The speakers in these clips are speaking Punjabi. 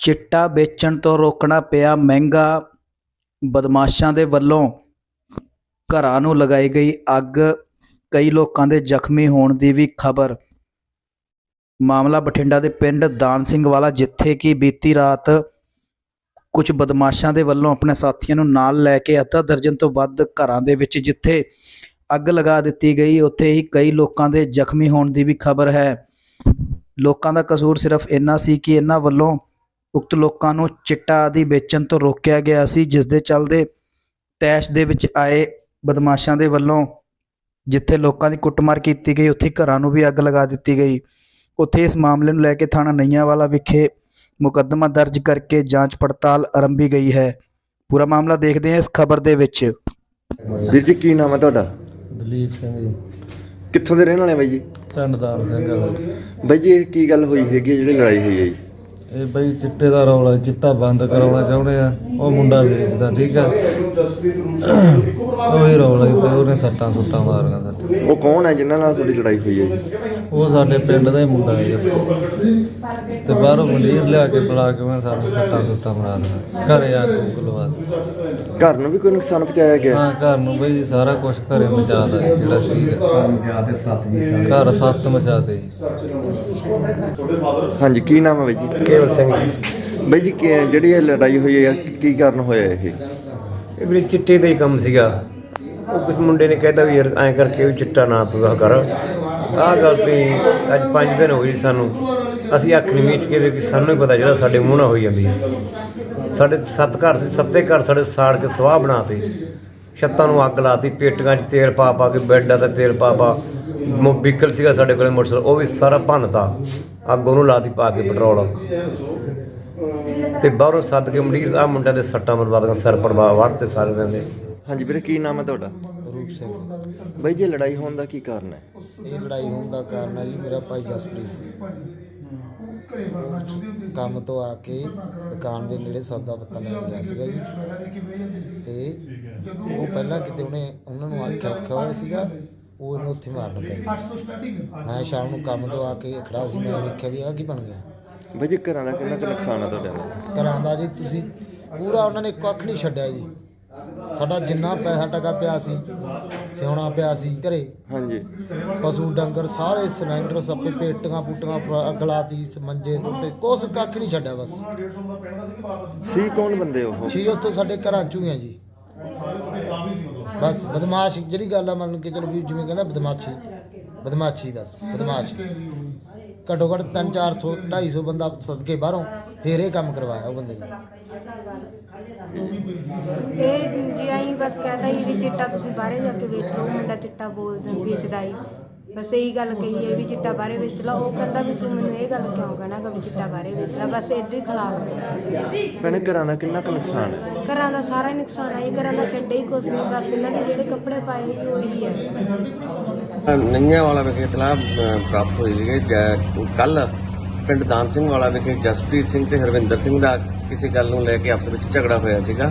ਚਿੱਟਾ ਵੇਚਣ ਤੋਂ ਰੋਕਣਾ ਪਿਆ, ਮਹਿੰਗਾ ਬਦਮਾਸ਼ਾਂ ਦੇ ਵੱਲੋਂ ਘਰਾਂ ਨੂੰ ਲਗਾਈ ਗਈ ਅੱਗ, ਕਈ ਲੋਕਾਂ ਦੇ ਜ਼ਖਮੀ ਹੋਣ ਦੀ ਵੀ ਖਬਰ। ਮਾਮਲਾ ਬਠਿੰਡਾ ਦੇ ਪਿੰਡ ਦਾਨ ਸਿੰਘ ਵਾਲਾ, ਜਿੱਥੇ ਕਿ ਬੀਤੀ ਰਾਤ ਕੁਝ ਬਦਮਾਸ਼ਾਂ ਦੇ ਵੱਲੋਂ ਆਪਣੇ ਸਾਥੀਆਂ ਨੂੰ ਨਾਲ ਲੈ ਕੇ ਅੱਧਾ ਦਰਜਨ ਤੋਂ ਵੱਧ ਘਰਾਂ ਦੇ ਵਿੱਚ, ਜਿੱਥੇ ਅੱਗ ਲਗਾ ਦਿੱਤੀ ਗਈ, ਉੱਥੇ ਹੀ ਕਈ ਲੋਕਾਂ ਦੇ ਜ਼ਖਮੀ ਹੋਣ ਦੀ ਵੀ ਖਬਰ ਹੈ। ਲੋਕਾਂ ਦਾ ਕਸੂਰ ਸਿਰਫ ਇੰਨਾ ਸੀ ਕਿ ਇਹਨਾਂ ਵੱਲੋਂ ਉਕਤ ਲੋਕਾਂ ਨੂੰ ਚਿੱਟਾ ਆਦਿ ਵੇਚਣ ਤੋਂ ਰੋਕਿਆ ਗਿਆ ਸੀ ਜਿਸ ਦੇ ਚੱਲਦੇ ਤੈਸ਼ ਦੇ ਵਿੱਚ ਆਏ ਬਦਮਾਸ਼ਾਂ ਦੇ ਵੱਲੋਂ ਜਿੱਥੇ ਲੋਕਾਂ ਦੀ ਕੁੱਟਮਾਰ ਕੀਤੀ ਗਈ ਉੱਥੇ ਘਰਾਂ ਨੂੰ ਵੀ ਅੱਗ ਲਗਾ ਦਿੱਤੀ ਗਈ। ਉੱਥੇ ਇਸ ਮਾਮਲੇ ਨੂੰ ਲੈ ਕੇ ਥਾਣਾ ਨਈਆਂਵਾਲਾ ਵਿਖੇ ਮੁਕੱਦਮਾ ਦਰਜ ਕਰਕੇ ਜਾਂਚ ਪੜਤਾਲ ਆਰੰਭੀ ਗਈ ਹੈ। ਪੂਰਾ ਮਾਮਲਾ ਦੇਖਦੇ ਹਾਂ ਇਸ ਖਬਰ ਦੇ ਵਿੱਚ। ਵੀਰ ਜੀ ਕੀ ਨਾਮ ਹੈ ਤੁਹਾਡਾ? ਦਲੀਪ ਸਿੰਘ ਜੀ। ਕਿੱਥੋਂ ਦੇ ਰਹਿਣ ਵਾਲੇ ਆ ਬਾਈ ਜੀ? ਪਿੰਡ ਦਾਨ ਸਿੰਘ। ਬਾਈ ਜੀ ਇਹ ਕੀ ਗੱਲ ਹੋਈ ਹੈਗੀ ਹੈ ਜਿਹੜੀ ਲੜਾਈ ਹੋਈ ਹੈ ਜੀ? ਇਹ ਬਈ ਚਿੱਟੇ ਦਾ ਰੌਲਾ, ਚਿੱਟਾ ਬੰਦ ਕਰਾਉਣਾ ਚਾਹੁੰਦੇ ਆ, ਉਹ ਮੁੰਡਾ ਵੇਚਦਾ, ਠੀਕ ਆ। ਉਹ ਹੀ ਰੌਲਾ ਹੀ ਪਿਆ ਉਹਨੇ ਸੱਟਾਂ ਸੁੱਟਾਂ ਮਾਰੀਆਂ ਸਾਡੇ ਉਹ ਕੌਣ ਹੈ ਜਿਨ੍ਹਾਂ ਨਾਲ ਤੁਹਾਡੀ ਲੜਾਈ ਹੋਈ ਹੈ ਜੀ? ਉਹ ਸਾਡੇ ਪਿੰਡ ਦਾ ਹੀ ਮੁੰਡਾ ਹੈ ਤੇ ਬਾਹਰੋਂ ਮੰਡੀਰ ਲਿਆ ਕੇ ਬੁਲਾ ਕੇ ਮੈਂ ਸਾਨੂੰ ਸੱਟਾਂ ਸੁੱਟਾਂ ਮਾਰਾ ਦਿੰਦਾ ਘਰੇ ਆ ਕੇ ਗਲਵਾ ਦੇ ਘਰ ਨੂੰ ਵੀ ਕੋਈ ਨੁਕਸਾਨ ਪਹੁੰਚਾਇਆ ਗਿਆ? ਹਾਂ ਘਰ ਨੂੰ ਬਈ ਸਾਰਾ ਕੁਝ ਘਰੇ ਮਚਾਦਾ ਜਿਹੜਾ ਸੀ। ਘਰ ਸੱਤ ਮਚਾਦੇ ਜੀ। ਹਾਂਜੀ ਕੀ ਨਾਮ ਹੈ ਬਾਈ ਜੀ? ਕੇਵਲ ਸਿੰਘ ਜੀ। ਬਾਈ ਜੀ ਕੀ- ਜਿਹੜੀ ਇਹ ਲੜਾਈ ਹੋਈ ਹੈ ਕੀ ਕਾਰਨ ਹੋਇਆ ਇਹ? ਇਹ ਵੀ ਚਿੱਟੇ ਦਾ ਹੀ ਕੰਮ ਸੀਗਾ। ਉਹ ਕੁਝ ਮੁੰਡੇ ਨੇ ਕਹਿਤਾ ਵੀ ਯਾਰ ਐਂ ਕਰਕੇ ਵੀ ਚਿੱਟਾ ਨਾ ਤੂੰ ਕਰ। ਆਹ ਗੱਲ ਤੇ ਅੱਜ 5 ਦਿਨ ਹੋ ਗਏ ਸਾਨੂੰ। ਅਸੀਂ ਅੱਖ ਨਹੀਂ ਮੀਚ ਕੇ ਵੀ ਸਾਨੂੰ ਹੀ ਪਤਾ ਜਿਹੜਾ ਸਾਡੇ ਮੂੰਹ ਨਾਲ ਹੋਈ ਜਾਂਦੀ ਹੈ ਸਾਡੇ ਸੱਤ ਘਰ ਸੀ, ਸੱਤੇ ਘਰ ਸਾਡੇ ਸਾੜ ਕੇ ਸਵਾਹ ਬਣਾਤੇ ਛੱਤਾਂ ਨੂੰ ਅੱਗ ਲਾਤੀ ਪੇਟੀਆਂ 'ਚ ਤੇਲ ਪਾ ਪਾ ਕੇ ਬੈੱਡਾਂ ਤੇ ਤੇਲ ਪਾ ਪਾ। ਵਹੀਕਲ ਸੀਗਾ ਸਾਡੇ ਕੋਲੇ ਮੋਟਰਸਾਈਕਲ, ਉਹ ਵੀ ਸਾਰਾ ਭੰਨਤਾ। ਅੱਗ ਉਹਨੂੰ ਲਾਤੀ ਪਾ ਕੇ ਪੈਟਰੋਲ। ਤੇ ਬਾਹਰੋਂ ਸੱਦ ਕੇ ਮਰੀਜ਼ ਆ ਮੁੰਡਿਆਂ ਦੇ ਸੱਟਾਂ ਮਰਵਾ ਦੀਆਂ ਸਿਰ ਪੜਵਾ ਵੜਤੇ ਸਾਰੇ ਦਿਨ ਦੇ। ਹਾਂਜੀ ਵੀਰੇ ਕੀ ਨਾਮ ਹੈ ਤੁਹਾਡਾ? ਰੂਪ ਸਿੰਘ। ਬਾਈ ਜੀ ਲੜਾਈ ਹੋਣ ਦਾ ਕੀ ਕਾਰਨ ਹੈ? ਇਹ ਲੜਾਈ ਹੋਣ ਦਾ ਕਾਰਨ ਹੈ ਜੀ ਮੇਰਾ ਭਾਈ ਜਸਪ੍ਰੀਤ ਸੀ ਕੰਮ ਤੋਂ ਆ ਕੇ ਦੁਕਾਨ ਦੇ ਨੇੜੇ ਸੌਦਾ ਪੱਤਾ ਲੈਣ ਗਿਆ ਸੀਗਾ ਜੀ। ਤੇ ਉਹ ਪਹਿਲਾਂ ਕਿਤੇ ਉਹਨੇ ਉਹਨਾਂ ਨੂੰ ਆਖਿਆ ਰੱਖਿਆ ਹੋਇਆ ਸੀਗਾ ਉਹ ਇਹਨੂੰ ਉੱਥੇ ਮਾਰਨ ਪੈ ਮੈਂ ਸ਼ਾਮ ਨੂੰ ਕੰਮ ਤੋਂ ਆ ਕੇ ਖੜਾ ਸੀ ਮੈਂ ਵੇਖਿਆ ਵੀ ਆ ਕੀ ਬਣ ਗਿਆ। ਬਾਈ ਜੀ ਘਰਾਂ ਦਾ ਕਿੰਨਾ ਕੁ ਨੁਕਸਾਨ ਹੈ ਤੁਹਾਡਾ ਘਰਾਂ ਦਾ ਜੀ ਤੁਸੀਂ ਪੂਰਾ ਉਹਨਾਂ ਨੇ ਕੱਖ ਨਹੀਂ ਛੱਡਿਆ ਜੀ। ਸਾਡਾ ਜਿੰਨਾ ਪੈਸਾ ਟਕਾ ਪਿਆ ਸੀ ਸਿਉਣਾ ਪਿਆ ਸੀ ਘਰੇ। ਹਾਂਜੀ। ਪਸ਼ੂ ਡੰਗਰ ਸਾਰੇ ਸਿਲੰਡਰ ਸੱਪੇ ਪੇਟੀਆਂ ਪੁੱਟੀਆਂ ਅਗਲਾਤੀ ਮੰਜੇ ਤੇ ਕੁਛ ਕੱਖ ਨਹੀਂ ਛੱਡਿਆ ਬਸ। ਸੀ ਕੌਣ ਬੰਦੇ ਉਹ? ਛੀ ਉੱਥੋਂ ਸਾਡੇ ਘਰਾਂ ਚੋਂ ਹੀ ਆ ਜੀ। ਬਸ ਬਦਮਾਸ਼ ਜਿਹੜੀ ਗੱਲ ਆ ਮੰਨ ਕੇ ਚਲੋ ਵੀ ਜਿਵੇਂ ਕਹਿੰਦਾ ਬਦਮਾਸ਼ੀ। ਬਦਮਾਸ਼ੀ ਦਾ ਬਦਮਾਸ਼। ਘੱਟੋ ਘੱਟ 3 400 250 ਬੰਦਾ ਸਦਕੇ ਬਾਹਰੋਂ ਫੇਰ ਇਹ ਕੰਮ ਕਰਵਾਇਆ ਉਹ ਬੰਦੇ ਨੇ। ਇਹ ਜੀ ਆਈ ਬਸ ਕਹਤਾ ਹੀ ਵੀ ਚਿੱਟਾ ਤੁਸੀਂ ਬਾਹਰੇ ਜਾ ਕੇ ਵੇਚ ਲਓ, ਮੁੰਡਾ ਚਿੱਟਾ ਬੋਲਦਾ, ਵੇਚਦਾ ਹੀ। ਬਸ ਇਹੀ ਗੱਲ ਕਹੀ ਹੈ ਵੀ ਚਿੱਟਾ ਬਾਹਰੇ ਵੇਚ ਲਾ ਉਹ ਕਹਿੰਦਾ ਵੀ ਤੂੰ ਮੈਨੂੰ ਇਹ ਗੱਲ ਕਿਉਂ ਕਹਿਣਾ ਕਿ ਵੀ ਚਿੱਟਾ ਬਾਹਰੇ ਵੇਚ ਲਾ ਬਸ ਇਦਾਂ ਹੀ ਖਿਲਾਫ ਭੈਣੇ ਘਰਾਂ ਦਾ ਕਿੰਨਾ ਕੁ ਨੁਕਸਾਨ ਹੈ? ਘਰਾਂ ਦਾ ਸਾਰਾ ਹੀ ਨੁਕਸਾਨ ਹੈ ਘਰਾਂ ਦਾ ਛੱਡੇ ਹੀ ਕੁਛ ਨਹੀਂ ਬਸ ਇਹਨਾਂ ਦੇ ਜਿਹੜੇ ਕੱਪੜੇ ਪਾਏ ਸੀ ਉਹੀ ਹੈ ਨਈਆਂ ਵਾਲਾ ਵਿਖੇ ਅ, ਪ੍ਰਾਪਤ ਹੋਈ ਸੀਗੀ ਕੱਲ ਪਿੰਡ ਦਾਨ ਸਿੰਘ ਵਾਲਾ ਵਿਖੇ ਜਸਪ੍ਰੀਤ ਸਿੰਘ ਤੇ ਹਰਵਿੰਦਰ ਸਿੰਘ ਦਾ ਕਿਸੇ ਗੱਲ ਨੂੰ ਲੈ ਕੇ ਆਪਸ ਵਿੱਚ ਝਗੜਾ ਹੋਇਆ ਸੀਗਾ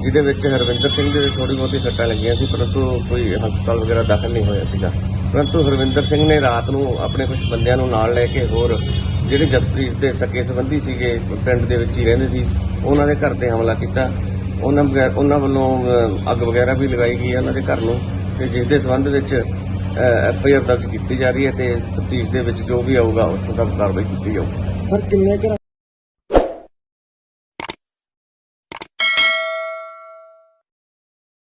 ਜਿਹਦੇ ਵਿੱਚ ਹਰਵਿੰਦਰ ਸਿੰਘ ਦੇ ਥੋੜੀ ਬਹੁਤੀ ਸੱਟਾਂ ਲੱਗੀਆਂ ਸੀ ਪਰੰਤੂ ਕੋਈ ਹਸਪਤਾਲ ਵਗੈਰਾ ਦਾਖਲ ਨਹੀਂ ਹੋਇਆ ਸੀਗਾ। ਪਰੰਤੂ ਹਰਵਿੰਦਰ ਸਿੰਘ ਨੇ ਰਾਤ ਨੂੰ ਆਪਣੇ ਕੁਝ ਬੰਦਿਆਂ ਨੂੰ ਨਾਲ ਲੈ ਕੇ ਹੋਰ ਜਿਹੜੇ ਜਸਪ੍ਰੀਤ ਦੇ ਸਕੇ ਸੰਬੰਧੀ ਸੀਗੇ, ਪਿੰਡ ਦੇ ਵਿੱਚ ਹੀ ਰਹਿੰਦੇ ਸੀ, ਉਹਨਾਂ ਦੇ ਘਰ ਤੇ ਹਮਲਾ ਕੀਤਾ। ਉਹਨਾਂ ਵਗੈ- ਉਹਨਾਂ ਵੱਲੋਂ ਅੱਗ ਵਗੈਰਾ ਵੀ ਲਗਾਈ ਗਈ ਹੈ ਉਹਨਾਂ ਦੇ ਘਰ ਨੂੰ ਤੇ ਜਿਸ ਦੇ ਸੰਬੰਧ ਵਿੱਚ ਐਫ ਆਈ ਆਰ ਦਰਜ ਕੀਤੀ ਜਾ ਰਹੀ ਹੈ ਤੇ ਤਫਤੀਸ਼ ਦੇ ਵਿੱਚ ਜੋ ਵੀ ਆਊਗਾ ਉਸ ਮੁਤਾਬਕ ਕਾਰਵਾਈ ਕੀਤੀ ਜਾਊਗੀ। ਸਰ, ਕਿੰਨੇ